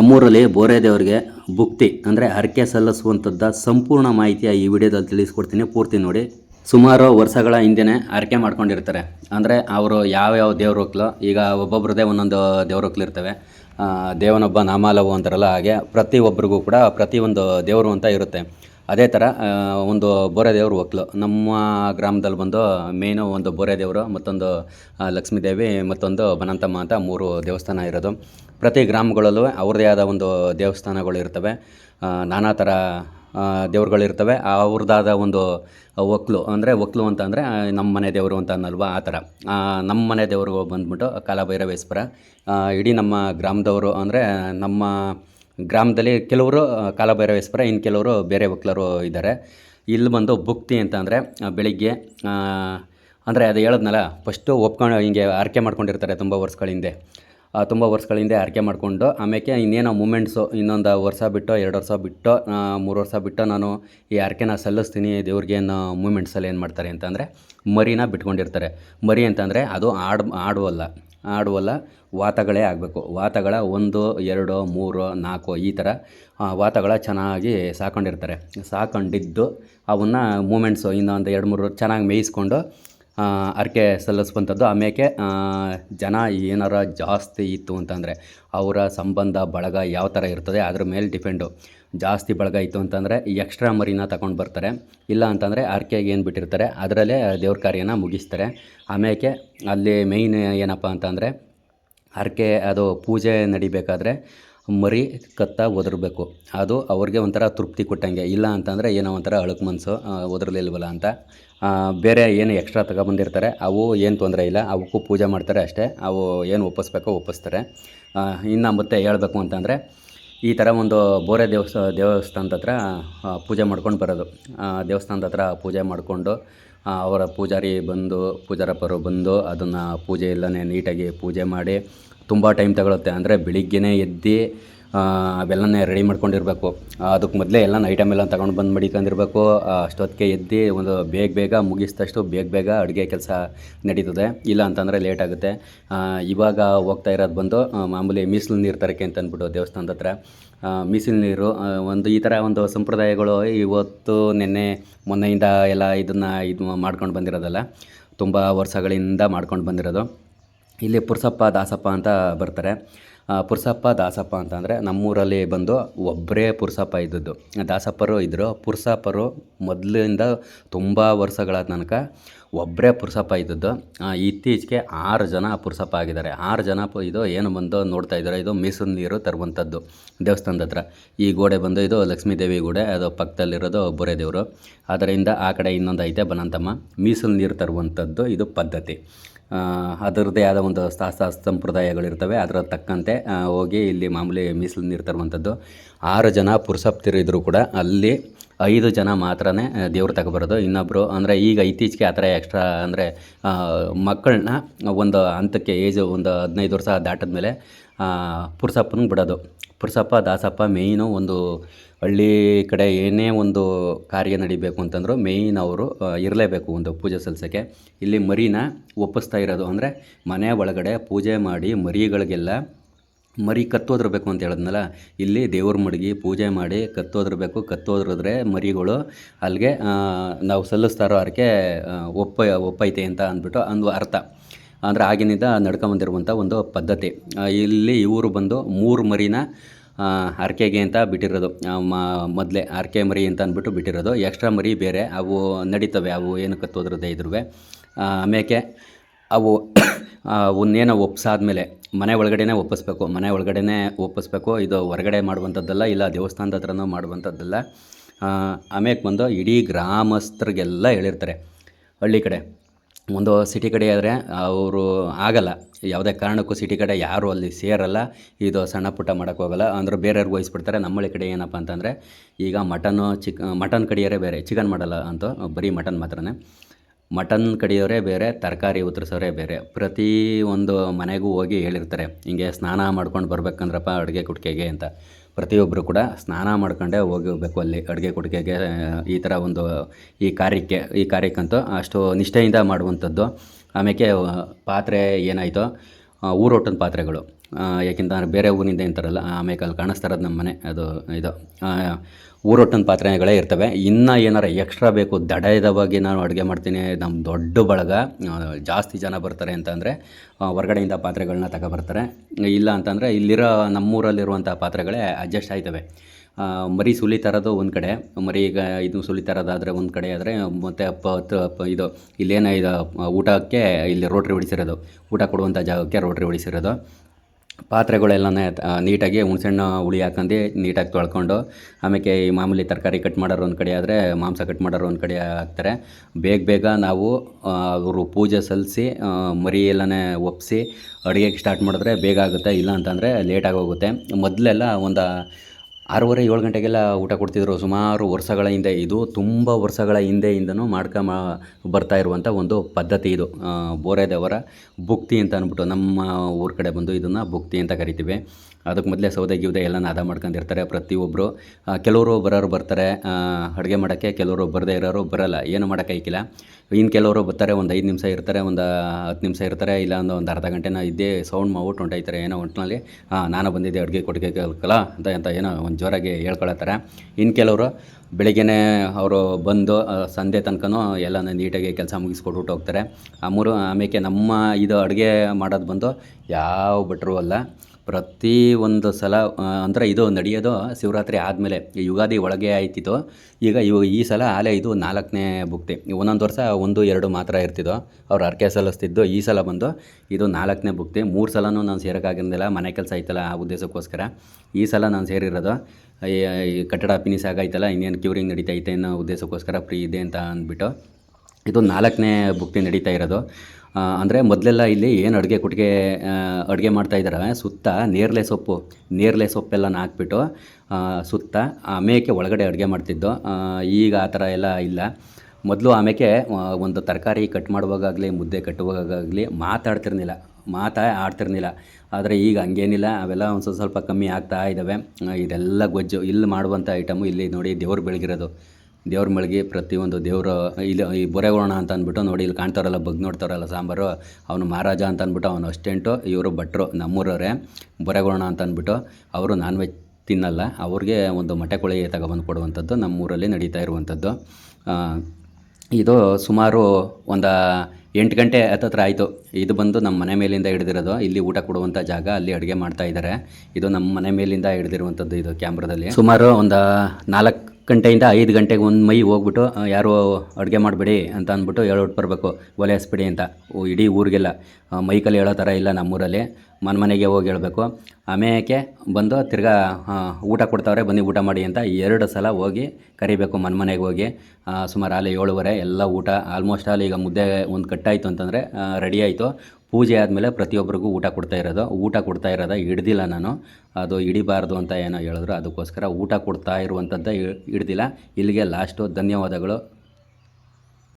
ನಮ್ಮೂರಲ್ಲಿ ಬೋರೆ ದೇವರಿಗೆ ಭುಕ್ತಿ ಅಂದರೆ ಹರಕೆ ಸಲ್ಲಿಸುವಂಥದ್ದ ಸಂಪೂರ್ಣ ಮಾಹಿತಿಯ ಈ ವಿಡಿಯೋದಲ್ಲಿ ತಿಳಿಸ್ಕೊಡ್ತೀನಿ. ಪೂರ್ತಿ ನೋಡಿ. ಸುಮಾರು ವರ್ಷಗಳ ಹಿಂದೆನೇ ಹರಕೆ ಮಾಡ್ಕೊಂಡಿರ್ತಾರೆ. ಅಂದರೆ ಅವರು ಯಾವ್ಯಾವ ದೇವ್ರ ಹೊಕ್ಲು ಈಗ ಒಬ್ಬೊಬ್ಬರದೇ ಒಂದೊಂದು ದೇವ್ರ ಹೊಕ್ಲು ಇರ್ತವೆ. ಆ, ದೇವನೊಬ್ಬ ನಾಮಾಲವು ಅಂತಾರಲ್ಲ ಹಾಗೆ ಪ್ರತಿಯೊಬ್ಬರಿಗೂ ಕೂಡ ಪ್ರತಿಯೊಂದು ದೇವರು ಅಂತ ಇರುತ್ತೆ. ಅದೇ ಥರ ಒಂದು ಬೋರೆ ದೇವ್ರ ಒಕ್ಲು. ನಮ್ಮ ಗ್ರಾಮದಲ್ಲಿ ಬಂದು ಮೇನು ಒಂದು ಬೋರೆ ದೇವರು ಮತ್ತೊಂದು ಲಕ್ಷ್ಮೀದೇವಿ ಲಕ್ಷ್ಮೀ ದೇವಿ ಮತ್ತೊಂದು ಬನಂತಮ್ಮ ಅಂತ ಮೂರು ದೇವಸ್ಥಾನ ಇರೋದು. ಪ್ರತಿ ಗ್ರಾಮಗಳಲ್ಲೂ ಅವ್ರದ್ದೇ ಆದ ಒಂದು ದೇವಸ್ಥಾನಗಳು ಇರ್ತವೆ. ನಾನಾ ಥರ ದೇವ್ರುಗಳಿರ್ತವೆ ಅವ್ರದ್ದಾದ ಒಂದು ಒಕ್ಲು. ಅಂದರೆ ಒಕ್ಲು ಅಂತ ಅಂದರೆ ನಮ್ಮ ಮನೆ ದೇವರು ಅಂತ ಅನ್ನಲ್ವ? ಆ ಥರ. ನಮ್ಮ ಮನೆ ದೇವರು ಬಂದ್ಬಿಟ್ಟು ಕಾಲಭೈರವೇಶ್ವರ. ಇಡೀ ನಮ್ಮ ಗ್ರಾಮದವರು ಅಂದರೆ ನಮ್ಮ ಗ್ರಾಮದಲ್ಲಿ ಕೆಲವರು ಕಾಲಭೈರವೇಶ್ವರ ಇನ್ನು ಕೆಲವರು ಬೇರೆ ಒಕ್ಕಲರು ಇದ್ದಾರೆ. ಇಲ್ಲಿ ಬಂದು ಭುಕ್ತಿ ಅಂತ ಅಂದರೆ ಬೆಳಿಗ್ಗೆ ಅಂದರೆ ಅದು ಹೇಳದ್ನಲ್ಲ ಫಸ್ಟು ಒಪ್ಕೊಂಡು ಹಿಂಗೆ ಆರಕೆ ಮಾಡ್ಕೊಂಡಿರ್ತಾರೆ ತುಂಬ ವರ್ಷಗಳ ಹಿಂದೆ. ಆ, ತುಂಬ ವರ್ಷಗಳ ಹಿಂದೆ ಆರಕೆ ಮಾಡಿಕೊಂಡು ಆಮೇಲೆ ಇನ್ನೇನೋ ಮೂಮೆಂಟ್ಸು ಇನ್ನೊಂದು ವರ್ಷ ಬಿಟ್ಟು ಎರಡು ವರ್ಷ ಬಿಟ್ಟು ಮೂರು ವರ್ಷ ಬಿಟ್ಟು ನಾನು ಈ ಆರಕೆನ ಸಲ್ಲಿಸ್ತೀನಿ ದೇವ್ರಿಗೆ ಅನ್ನೋ ಮೂಮೆಂಟ್ಸಲ್ಲಿ ಏನು ಮಾಡ್ತಾರೆ ಅಂತಂದರೆ ಮರಿನ ಬಿಟ್ಕೊಂಡಿರ್ತಾರೆ. ಮರಿ ಅಂತಂದರೆ ಅದು ಆಡ್ ಆಡುವಲ್ಲ. ಆಡುವಲ್ಲ, ವಾತಗಳೇ ಆಗಬೇಕು. ವಾತಗಳ ಒಂದು, ಎರಡು, ಮೂರು, ನಾಲ್ಕು, ಈ ಥರ ವಾತಗಳ ಚೆನ್ನಾಗಿ ಸಾಕೊಂಡಿರ್ತಾರೆ. ಸಾಕೊಂಡಿದ್ದು ಅವನ್ನ ಮೂಮೆಂಟ್ಸು ಇನ್ನೊಂದು ಎರಡು, ಮೂರು ಚೆನ್ನಾಗಿ ಮೇಯಿಸ್ಕೊಂಡು ಅರಕೆ ಸಲ್ಲಿಸುವಂಥದ್ದು. ಆಮೇಲೆ ಜನ ಏನಾರ ಜಾಸ್ತಿ ಇತ್ತು ಅಂತಂದರೆ, ಅವರ ಸಂಬಂಧ, ಬಳಗ ಯಾವ ಥರ ಇರ್ತದೆ, ಅದ್ರ ಮೇಲೆ ಡಿಪೆಂಡು. ಜಾಸ್ತಿ ಬಳಗ ಇತ್ತು ಅಂತಂದರೆ ಎಕ್ಸ್ಟ್ರಾ ಮರಿನ ತಗೊಂಡು ಬರ್ತಾರೆ. ಇಲ್ಲ ಅಂತಂದರೆ ಆರ್ಕೆಗೆ ಏನು ಬಿಟ್ಟಿರ್ತಾರೆ, ಅದರಲ್ಲೇ ದೇವ್ರ ಕಾರ್ಯನ ಮುಗಿಸ್ತಾರೆ. ಆಮೇಲೆ ಅಲ್ಲಿ ಮೇಯ್ನ್ ಏನಪ್ಪ ಅಂತಂದರೆ ಹರಕೆ ಅದು ಪೂಜೆ ನಡಿಬೇಕಾದ್ರೆ ಮರಿ ಕತ್ತ ಒದರಬೇಕು. ಅದು ಅವ್ರಿಗೆ ಒಂಥರ ತೃಪ್ತಿ ಕೊಟ್ಟಂಗೆ. ಇಲ್ಲ ಅಂತಂದರೆ ಏನೋ ಒಂಥರ ಅಳಕು ಮನಸ್ಸು ಒದರಲಿಲ್ವಲ್ಲ ಅಂತ. ಬೇರೆ ಏನು ಎಕ್ಸ್ಟ್ರಾ ತಗೊಬಂದಿರ್ತಾರೆ, ಅವು ಏನು ತೊಂದರೆ ಇಲ್ಲ. ಅವಕ್ಕೂ ಪೂಜೆ ಮಾಡ್ತಾರೆ ಅಷ್ಟೇ. ಅವು ಏನು ಒಪ್ಪಿಸ್ಬೇಕೋ ಒಪ್ಪಿಸ್ತಾರೆ. ಇನ್ನು ಮತ್ತೆ ಹೇಳಬೇಕು ಅಂತಂದರೆ ಈ ಥರ ಒಂದು ಬೋರೆ ದೇವಸ್ಥ, ದೇವಸ್ಥಾನದ ಹತ್ರ ಪೂಜೆ ಮಾಡ್ಕೊಂಡು ಬರೋದು. ದೇವಸ್ಥಾನದ ಹತ್ರ ಪೂಜೆ ಮಾಡಿಕೊಂಡು ಅವರ ಪೂಜಾರಿ ಬಂದು, ಪೂಜಾರಪ್ಪರು ಬಂದು ಅದನ್ನು ಪೂಜೆ ಎಲ್ಲನೇ ನೀಟಾಗಿ ಪೂಜೆ ಮಾಡಿ, ತುಂಬ ಟೈಮ್ ತಗೊಳುತ್ತೆ. ಅಂದರೆ ಬೆಳಿಗ್ಗೆನೇ ಎದ್ದು ಅವೆಲ್ಲನೇ ರೆಡಿ ಮಾಡ್ಕೊಂಡಿರಬೇಕು. ಅದಕ್ಕೆ ಮೊದಲೇ ಎಲ್ಲ ಐಟಮ್ ಎಲ್ಲ ತಗೊಂಡು ಬಂದು ಮಡಿಕೊಂಡಿರಬೇಕು. ಅಷ್ಟೊತ್ತಿಗೆ ಎದ್ದು ಒಂದು ಬೇಗ ಬೇಗ ಮುಗಿಸಿದಷ್ಟು ಬೇಗ ಬೇಗ ಅಡುಗೆ ಕೆಲಸ ನಡೀತದೆ. ಇಲ್ಲ ಅಂತಂದರೆ ಲೇಟ್ ಆಗುತ್ತೆ. ಇವಾಗ ಹೋಗ್ತಾ ಇರೋದು ಬಂದು ಮಾಮೂಲಿ ಮೀಸಲು ನೀರು ತರಕ್ಕೆ ಅಂತ ಅಂದ್ಬಿಟ್ಟು ದೇವಸ್ಥಾನದ ಹತ್ರ. ಮೀಸಲು ನೀರು ಒಂದು ಈ ಥರ ಒಂದು ಸಂಪ್ರದಾಯಗಳು ಇವತ್ತು, ನಿನ್ನೆ, ಮೊನ್ನೆಯಿಂದ ಎಲ್ಲ ಇದನ್ನು ಇದು ಮಾಡ್ಕೊಂಡು ಬಂದಿರೋದಲ್ಲ. ತುಂಬ ವರ್ಷಗಳಿಂದ ಮಾಡ್ಕೊಂಡು ಬಂದಿರೋದು. ಇಲ್ಲಿ ಪುರ್ಸಪ್ಪ, ದಾಸಪ್ಪ ಅಂತ ಬರ್ತಾರೆ. ಪುರ್ಸಪ್ಪ, ದಾಸಪ್ಪ ಅಂತಂದರೆ ನಮ್ಮೂರಲ್ಲಿ ಬಂದು ಒಬ್ಬರೇ ಪುರ್ಸಪ್ಪ ಇದ್ದದ್ದು. ದಾಸಪ್ಪರು ಇದ್ದರು ಪುರ್ಸಪ್ಪರು ಮೊದಲಿಂದ ತುಂಬ ವರ್ಷಗಳ ತನಕ ಒಬ್ಬರೇ ಪುರ್ಸಪ್ಪ ಇದ್ದದ್ದು. ಇತ್ತೀಚೆಗೆ ಆರು ಜನ ಪುರ್ಸಪ್ಪ ಆಗಿದ್ದಾರೆ. ಆರು ಜನ ಇದು ಏನು ಬಂದು ನೋಡ್ತಾ ಇದ್ದಾರೆ? ಇದು ಮೀಸಲು ನೀರು ತರುವಂಥದ್ದು ದೇವಸ್ಥಾನದ ಹತ್ರ. ಈ ಗೋಡೆ ಬಂದು ಇದು ಲಕ್ಷ್ಮೀ ದೇವಿ ಗೋಡೆ, ಅದು ಪಕ್ಕದಲ್ಲಿರೋದು ಬೊರೆ ದೇವರು ಅದರಿಂದ ಆ ಕಡೆ ಇನ್ನೊಂದು ಐತೆ ಬನಂತಮ್ಮ. ಮೀಸಲು ನೀರು ತರುವಂಥದ್ದು ಇದು ಪದ್ಧತಿ. ಅದರದ್ದೇ ಆದ ಒಂದು ಶಾಸ್ತ್ರ ಸಂಪ್ರದಾಯಗಳಿರ್ತವೆ ಅದರ ತಕ್ಕಂತೆ ಹೋಗಿ ಇಲ್ಲಿ ಮಾಮೂಲಿ ಮೀಸಲು ನೀರ್ತಿರುವಂಥದ್ದು ಆರು ಜನ ಪುರುಷಪ್ತಿರು ಇದ್ದರೂ ಕೂಡ ಅಲ್ಲಿ ಐದು ಜನ ಮಾತ್ರನೇ ದೇವ್ರು ತಗೊಬರೋದು. ಇನ್ನೊಬ್ಬರು ಅಂದರೆ ಈಗ ಇತ್ತೀಚೆಗೆ ಆ ಥರ ಎಕ್ಸ್ಟ್ರಾ ಅಂದರೆ ಮಕ್ಕಳನ್ನ ಒಂದು ಹಂತಕ್ಕೆ ಏಜು ಒಂದು ಹದಿನೈದು ವರ್ಷ ದಾಟಿದ ಮೇಲೆ ಪುರುಷಪ್ಪನಿಗೆ ಬಿಡೋದು. ಪುರ್ಸಪ್ಪ, ದಾಸಪ್ಪ, ಮೇಯ್ನು ಒಂದು ಹಳ್ಳಿ ಕಡೆ ಏನೇ ಒಂದು ಕಾರ್ಯ ನಡಿಬೇಕು ಅಂತಂದರೂ ಮೇಯ್ನ್ ಅವರು ಇರಲೇಬೇಕು ಒಂದು ಪೂಜೆ ಸಲ್ಲಿಸೋಕ್ಕೆ. ಇಲ್ಲಿ ಮರಿನ ಒಪ್ಪಿಸ್ತಾ ಇರೋದು ಅಂದರೆ ಮನೆ ಒಳಗಡೆ ಪೂಜೆ ಮಾಡಿ ಮರಿಗಳಿಗೆಲ್ಲ ಮರಿ ಕತ್ತೋದ್ರಬೇಕು ಅಂತ ಹೇಳಿದ್ನಲ್ಲ, ಇಲ್ಲಿ ದೇವ್ರ ಮಡಗಿ ಪೂಜೆ ಮಾಡಿ ಕತ್ತೋದ್ರಬೇಕು. ಕತ್ತೋದ್ರದ್ರೆ ಮರಿಗಳು ಅಲ್ಲಿಗೆ ನಾವು ಸಲ್ಲಿಸ್ತಾರೋ ಹರಕೆ ಒಪ್ಪ, ಒಪ್ಪೈತೆ ಅಂತ ಅಂದ್ಬಿಟ್ಟು ಅಂದು ಅರ್ಥ. ಅಂದರೆ ಆಗಿನಿಂದ ನಡ್ಕೊಂಬಂದಿರುವಂಥ ಒಂದು ಪದ್ಧತಿ. ಇಲ್ಲಿ ಇವರು ಬಂದು ಮೂರು ಮರಿನ ಹರಕೆಗೆ ಅಂತ ಬಿಟ್ಟಿರೋದು. ಮೊದಲೇ ಹರಕೆ ಮರಿ ಅಂತ ಅಂದ್ಬಿಟ್ಟು ಬಿಟ್ಟಿರೋದು. ಎಕ್ಸ್ಟ್ರಾ ಮರಿ ಬೇರೆ, ಅವು ನಡೀತವೆ, ಅವು ಏನು ಕತ್ತೋದ್ರದ್ದೇ ಇದ್ರೂ ಆಮೇಲೆ ಅವು ಅವನ್ನೇನೋ ಒಪ್ಸಾದ್ಮೇಲೆ ಮನೆ ಒಳಗಡೆನೇ ಒಪ್ಪಿಸ್ಬೇಕು. ಮನೆ ಒಳಗಡೆನೇ ಒಪ್ಪಿಸ್ಬೇಕು. ಇದು ಹೊರಗಡೆ ಮಾಡುವಂಥದ್ದಲ್ಲ, ಇಲ್ಲ ದೇವಸ್ಥಾನದ ಹತ್ರನೂ ಮಾಡುವಂಥದ್ದಲ್ಲ. ಆಮೇಲೆ ಬಂದು ಇಡೀ ಗ್ರಾಮಸ್ಥರಿಗೆಲ್ಲ ಹೇಳಿರ್ತಾರೆ. ಹಳ್ಳಿ ಕಡೆ. ಒಂದು ಸಿಟಿ ಕಡೆ ಆದರೆ ಅವರು ಆಗಲ್ಲ. ಯಾವುದೇ ಕಾರಣಕ್ಕೂ ಸಿಟಿ ಕಡೆ ಯಾರು ಅಲ್ಲಿ ಸೇರಲ್ಲ. ಇದು ಸಣ್ಣ ಪುಟ್ಟ ಮಾಡೋಕ್ಕೆ ಹೋಗಲ್ಲ. ಅಂದ್ರೆ ಬೇರೆಯವ್ರಿಗೆ ವಹಿಸ್ಬಿಡ್ತಾರೆ. ನಮ್ಮಳಿ ಕಡೆ ಏನಪ್ಪ ಅಂತಂದರೆ, ಈಗ ಮಟನ್ನು ಚಿಕ್, ಮಟನ್ ಕಡೆಯರೇ ಬೇರೆ ಚಿಕನ್ ಮಾಡಲ್ಲ ಅಂತ ಬರೀ ಮಟನ್ ಮಾತ್ರನೇ. ಮಟನ್ ಕಡಿಯೋರೇ ಬೇರೆ, ತರಕಾರಿ ಉತ್ತರಿಸೋರೇ ಬೇರೆ. ಪ್ರತಿ ಒಂದು ಮನೆಗೂ ಹೋಗಿ ಹೇಳಿರ್ತಾರೆ, ಹಿಂಗೆ ಸ್ನಾನ ಮಾಡ್ಕೊಂಡು ಬರ್ಬೇಕಂದ್ರಪ್ಪ ಅಡುಗೆ ಕುಟ್ಕೆಗೆ ಅಂತ. ಪ್ರತಿಯೊಬ್ಬರು ಕೂಡ ಸ್ನಾನ ಮಾಡ್ಕೊಂಡೇ ಹೋಗಬೇಕು ಅಲ್ಲಿ, ಅಡುಗೆ ಕುಟ್ಕೆಗೆ ಈ ಥರ ಒಂದು, ಈ ಕಾರ್ಯಕ್ಕೆ, ಈ ಕಾರ್ಯಕ್ಕಂತೂ ಅಷ್ಟು ನಿಷ್ಠೆಯಿಂದ ಮಾಡುವಂಥದ್ದು. ಆಮೇಲೆ ಪಾತ್ರೆ ಏನಾಯಿತೋ ಊರೊಟ್ಟಿನ ಪಾತ್ರೆಗಳು. ಯಾಕೆಂತಂದ್ರೆ ಬೇರೆ ಊರಿಂದ ಅಂತಾರಲ್ಲ ಆಮೇಲೆ ಅಲ್ಲಿ ಕಾಣಿಸ್ತಾ ನಮ್ಮ ಮನೆ, ಅದು ಇದು. ಊರೊಟ್ಟನ ಪಾತ್ರೆಗಳೇ ಇರ್ತವೆ. ಇನ್ನೂ ಏನಾರು ಎಕ್ಸ್ಟ್ರಾ ಬೇಕು ದಡದವಾಗಿ ನಾನು ಅಡುಗೆ ಮಾಡ್ತೀನಿ. ನಮ್ಮ ದೊಡ್ಡ ಬಳಗ ಜಾಸ್ತಿ ಜನ ಬರ್ತಾರೆ ಅಂತಂದರೆ ಹೊರಗಡೆಯಿಂದ ಪಾತ್ರೆಗಳನ್ನ ತಗೊಬರ್ತಾರೆ. ಇಲ್ಲ ಅಂತಂದರೆ ಇಲ್ಲಿರೋ ನಮ್ಮೂರಲ್ಲಿರುವಂಥ ಪಾತ್ರೆಗಳೇ ಅಡ್ಜಸ್ಟ್ ಆಯ್ತವೆ. ಮರಿ ಮರಿ ತರೋದು ಒಂದು ಕಡೆ, ಮರಿ ಈಗ ಇದು ಸುಲಿತಾರದಾದರೆ ಒಂದು ಕಡೆ ಆದರೆ, ಮತ್ತು ಪ- ಇದು ಇಲ್ಲೇನೋ ಇದು, ಊಟಕ್ಕೆ ಇಲ್ಲಿ ರೋಟ್ರಿ ಹೊಡಿಸಿರೋದು. ಊಟ ಕೊಡುವಂಥ ಜಾಗಕ್ಕೆ ರೋಟ್ರಿ ಹೊಡಿಸಿರೋದು. ಪಾತ್ರೆಗಳೆಲ್ಲನೇ ನೀಟಾಗಿ ಹುಣಸೆಣ್ಣು ಹುಳಿ ಹಾಕೊಂಡು ನೀಟಾಗಿ ತೊಳ್ಕೊಂಡು ಆಮೇಲೆ ಈ ಮಾಮೂಲಿ ತರಕಾರಿ ಕಟ್ ಮಾಡೋರು ಒಂದು ಕಡೆ ಆದರೆ ಮಾಂಸ ಕಟ್ ಮಾಡೋರು ಒಂದು ಕಡೆ ಹಾಕ್ತಾರೆ. ಬೇಗ ಬೇಗ ನಾವು ಅವರು ಪೂಜೆ ಸಲ್ಲಿಸಿ ಮರಿ ಎಲ್ಲನೇ ಒಪ್ಪಿಸಿ ಅಡುಗೆಗೆ ಸ್ಟಾರ್ಟ್ ಮಾಡಿದ್ರೆ ಬೇಗ ಆಗುತ್ತೆ ಇಲ್ಲ ಅಂತಂದರೆ ಲೇಟಾಗಿ ಹೋಗುತ್ತೆ ಮೊದಲೆಲ್ಲ ಒಂದು ಆರೂವರೆ, ಏಳು ಗಂಟೆಗೆಲ್ಲ ಊಟ ಕೊಡ್ತಿದ್ರು. ಸುಮಾರು ವರ್ಷಗಳ ಹಿಂದೆ ಇದು, ತುಂಬ ವರ್ಷಗಳ ಹಿಂದೆಯಿಂದನೂ ಮಾಡ್ಕ ಬರ್ತಾ ಇರುವಂಥ ಒಂದು ಪದ್ಧತಿ ಇದು. ಬೋರೆ ಬೋರೆದೇವರ ಭುಕ್ತಿ ಅಂತ ಅಂದ್ಬಿಟ್ಟು ನಮ್ಮ ಊರ ಕಡೆ ಬಂದು ಇದನ್ನು ಭುಕ್ತಿ ಅಂತ ಕರಿತೀವಿ. ಅದಕ್ಕೆ ಮೊದಲೇ ಸೌದೆ ಗಿವ್ದೆ ಎಲ್ಲ ನಾದ ಮಾಡ್ಕೊಂಡಿರ್ತಾರೆ. ಪ್ರತಿಯೊಬ್ಬರು ಕೆಲವರು ಬರೋರು ಬರ್ತಾರೆ. ಅಡುಗೆ ಮಾಡೋಕ್ಕೆ ಕೆಲವರು ಬರದೇ ಇರೋರು ಬರಲ್ಲ. ಏನು ಮಾಡೋಕ್ಕಾಯ್ಕಿಲ್ಲ ಇನ್ನು ಕೆಲವರು ಬರ್ತಾರೆ, ಒಂದು ಐದು ನಿಮಿಷ ಇರ್ತಾರೆ, ಒಂದು ಹತ್ತು ನಿಮಿಷ ಇರ್ತಾರೆ, ಇಲ್ಲ ಒಂದು ಒಂದು ಅರ್ಧ ಗಂಟೆನ ಇದ್ದೇ ಸೌಂಡ್ ಮಾಡ್ಬಿಟ್ಟು ಹೊಂಟೈತಾರೆ ಏನೋ ಒಟ್ಟಿನಲ್ಲಿ ನಾನು ಬಂದಿದ್ದೆ ಅಡುಗೆ ಕಲ ಅಂತ ಅಂತ ಏನೋ ಒಂದು ಜೋರಾಗಿ ಹೇಳ್ಕೊಳತ್ತಾರೆ. ಇನ್ನು ಕೆಲವರು ಬೆಳಿಗ್ಗೆ ಅವರು ಬಂದು ಸಂಜೆ ತನಕನೂ ಎಲ್ಲನೂ ನೀಟಾಗಿ ಕೆಲಸ ಮುಗಿಸ್ಕೊಟ್ಬಿಟ್ಟು ಹೋಗ್ತಾರೆ. ಆ ಮೂರು ಆಮೇಲೆ ನಮ್ಮ ಇದು ಅಡುಗೆ ಮಾಡೋದು ಬಂದು ಯಾವ ಭಟ್ರು ಅಲ್ಲ. ಪ್ರತಿ ಒಂದು ಸಲ ಅಂದರೆ ಇದು ನಡೆಯೋದು ಶಿವರಾತ್ರಿ ಆದಮೇಲೆ ಯುಗಾದಿ ಒಳಗೆ ಆಯ್ತಿತ್ತು. ಈಗ ಇವು ಈ ಸಲ ಆಲೆ ಇದು ನಾಲ್ಕನೇ ಭುಕ್ತಿ. ಒಂದೊಂದು ವರ್ಷ ಒಂದು, ಎರಡು ಮಾತ್ರ ಇರ್ತಿದ್ದೋ ಅವ್ರು ಅರ್ಕೆ ಸಲ್ಲಿಸ್ತಿದ್ದು ಈ ಸಲ ಬಂದು ಇದು ನಾಲ್ಕನೇ ಭುಕ್ತಿ. ಮೂರು ಸಲನೂ ನಾನು ಸೇರೋಕ್ಕಾಗಿರಲಿಲ್ಲ, ಮನೆ ಕೆಲಸ ಐತಲ್ಲ ಆ ಉದ್ದೇಶಕ್ಕೋಸ್ಕರ. ಈ ಸಲ ನಾನು ಸೇರಿರೋದು, ಈ ಈ ಕಟ್ಟಡ ಫಿನಿಶ್ ಆಗೈತಲ್ಲ ಇನ್ನೇನು ಕ್ಯೂರಿಂಗ್ ನಡೀತೈತೆ ಅನ್ನೋ ಉದ್ದೇಶಕ್ಕೋಸ್ಕರ ಫ್ರೀ ಇದೆ ಅಂತ ಅಂದ್ಬಿಟ್ಟು. ಇದು ನಾಲ್ಕನೇ ಭುಕ್ತಿ ನಡೀತಾ ಇರೋದು. ಅಂದರೆ ಮೊದಲೆಲ್ಲ ಇಲ್ಲಿ ಏನು ಅಡುಗೆ ಕುಟ್ಗೆ ಅಡುಗೆ ಮಾಡ್ತಾಯಿದ್ದಾರೆ ಸುತ್ತ ನೇರಳೆ ಸೊಪ್ಪು, ನೇರಳೆ ಸೊಪ್ಪೆಲ್ಲ ಹಾಕ್ಬಿಟ್ಟು ಸುತ್ತ ಆಮೇಕೆ ಒಳಗಡೆ ಅಡುಗೆ ಮಾಡ್ತಿದ್ದು. ಈಗ ಆ ಥರ ಎಲ್ಲ ಇಲ್ಲ. ಮೊದಲು ಆಮೇಲೆ ಒಂದು ತರಕಾರಿ ಕಟ್ ಮಾಡುವಾಗಲಿ ಮುದ್ದೆ ಕಟ್ಟುವಾಗಲಿ ಮಾತಾಡ್ತಿರ್ಲಿಲ್ಲ ಮಾತಾ ಆಡ್ತಿರ್ಲಿಲ್ಲ ಆದರೆ ಈಗ ಹಂಗೇನಿಲ್ಲ. ಅವೆಲ್ಲ ಒಂದು ಸ್ವಲ್ಪ ಸ್ವಲ್ಪ ಕಮ್ಮಿ ಆಗ್ತಾ ಇದ್ದಾವೆ. ಇದೆಲ್ಲ ಗೊಜ್ಜು. ಇಲ್ಲಿ ಮಾಡುವಂಥ ಐಟಮು ಇಲ್ಲಿ ನೋಡಿ ದೇವ್ರು ಬೆಳಗಿರೋದು. ದೇವ್ರ ಮಳಿಗೆ ಪ್ರತಿಯೊಂದು ದೇವರು, ಇಲ್ಲಿ ಈ ಬೊರೆಗೋಣ ಅಂತ ಅಂದ್ಬಿಟ್ಟು ನೋಡಿ, ಇಲ್ಲಿ ಕಾಣ್ತಾರಲ್ಲ, ಬಗ್ ನೋಡ್ತಾರಲ್ಲ ಸಾಂಬಾರು, ಅವನು ಮಹಾರಾಜ ಅಂತ ಅಂದ್ಬಿಟ್ಟು ಅವನು ಅಷ್ಟೆಂಟು, ಇವರು ಭಟ್ರು, ನಮ್ಮೂರವರೇ ಬೊರೆಗೋಣ ಅಂತ ಅಂದ್ಬಿಟ್ಟು ಅವರು ನಾನ್ ವೆಜ್ ತಿನ್ನಲ್ಲ, ಅವ್ರಿಗೆ ಒಂದು ಮೊಟ್ಟೆ ಕೋಳಿ ತಗೊಬಂದು ಕೊಡುವಂಥದ್ದು, ನಮ್ಮೂರಲ್ಲಿ ನಡೀತಾ ಇರುವಂಥದ್ದು. ಇದು ಸುಮಾರು ಒಂದು ಎಂಟು ಗಂಟೆ ಹತ್ತತ್ರ ಆಯಿತು. ಇದು ಬಂದು ನಮ್ಮ ಮನೆ ಮೇಲಿಂದ ಹಿಡಿದಿರೋದು, ಇಲ್ಲಿ ಊಟ ಕೊಡುವಂಥ ಜಾಗ, ಅಲ್ಲಿ ಅಡುಗೆ ಮಾಡ್ತಾ ಇದ್ದಾರೆ ಇದು ನಮ್ಮ ಮನೆ ಮೇಲಿಂದ ಹಿಡಿದಿರುವಂಥದ್ದು ಇದು ಕ್ಯಾಮ್ರಾದಲ್ಲಿ. ಸುಮಾರು ಒಂದು ನಾಲ್ಕು ಗಂಟೆಯಿಂದ ಐದು ಗಂಟೆಗೆ ಒಂದು ಮೈ ಹೋಗ್ಬಿಟ್ಟು ಯಾರೋ ಅಡುಗೆ ಮಾಡಬೇಡಿ ಅಂತ ಅಂದ್ಬಿಟ್ಟು ಹೇಳ್ಬಿಟ್ಟು ಬರಬೇಕು. ಒಲೆ ಹಸ್ಬಿಡಿ ಅಂತ. ಇಡೀ ಊರಿಗೆಲ್ಲ. ಮೈಕಲ್ಲಿ ಹೇಳೋ ಥರ ಇಲ್ಲ ನಮ್ಮೂರಲ್ಲಿ. ಮನೆ ಮನೆಗೆ ಹೋಗಿ ಹೇಳಬೇಕು. ಆಮೇಲೆ ಬಂದು ತಿರ್ಗಾ ಊಟ ಕೊಡ್ತಾವ್ರೆ, ಬನ್ನಿ ಊಟ ಮಾಡಿ ಅಂತ ಎರಡು ಸಲ ಹೋಗಿ ಕರಿಬೇಕು ಮನೆ ಮನೆಗೆ ಹೋಗಿ ಸುಮಾರು ಅಲ್ಲಿ ಏಳುವರೆ, ಎಲ್ಲ ಊಟ. ಆಲ್ಮೋಸ್ಟ್ ಆಲ್ ಈಗ ಮುದ್ದೆ ಒಂದು ಕಟ್ಟಾಯಿತು ಅಂತಂದರೆ ರೆಡಿ ಆಯಿತು. ಪೂಜೆ ಆದಮೇಲೆ ಪ್ರತಿಯೊಬ್ಬರಿಗೂ ಊಟ ಕೊಡ್ತಾ ಇರೋದು. ಊಟ ಕೊಡ್ತಾ ಇರೋದ ಹಿಡ್ದಿಲ್ಲ ನಾನು. ಅದು ಹಿಡಿಬಾರ್ದು ಅಂತ ಏನೋ ಹೇಳಿದ್ರು. ಅದಕ್ಕೋಸ್ಕರ ಊಟ ಕೊಡ್ತಾ ಇರುವಂಥದ್ದು ಹಿಡ್ದಿಲ್ಲ. ಇಲ್ಲಿಗೆ ಲಾಸ್ಟು ಧನ್ಯವಾದಗಳು.